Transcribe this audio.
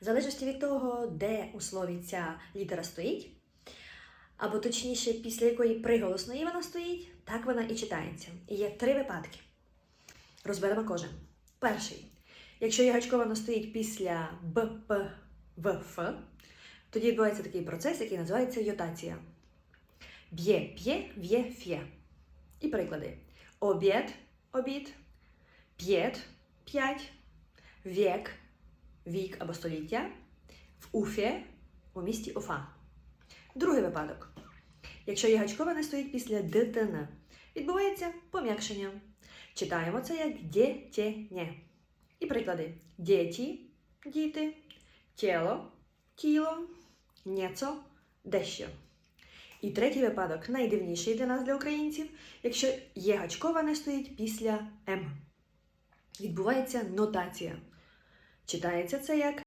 В залежності від того, де у слові ця літера стоїть, або точніше, після якої приголосної вона стоїть, так вона і читається. І є три випадки. Розберемо кожен. Перший. Якщо ягачковано стоїть після Б, тоді відбувається такий процес, який називається йотація. Б'є, п'є, в'є, ф'є. І приклади. Обід, обід, п'єт, п'ять, вік, вік або століття, в Уфі, у місті Уфа. Другий випадок. Якщо ягачковане стоїть після ДТН, відбувається пом'якшення. Читаємо це як дєтєнє. І приклади: діті, діти, тіло, тіло, нєцо, дещо. І третій випадок найдивніший для нас, для українців, якщо є гачковане стоїть після М. Відбувається нотація. Читається це як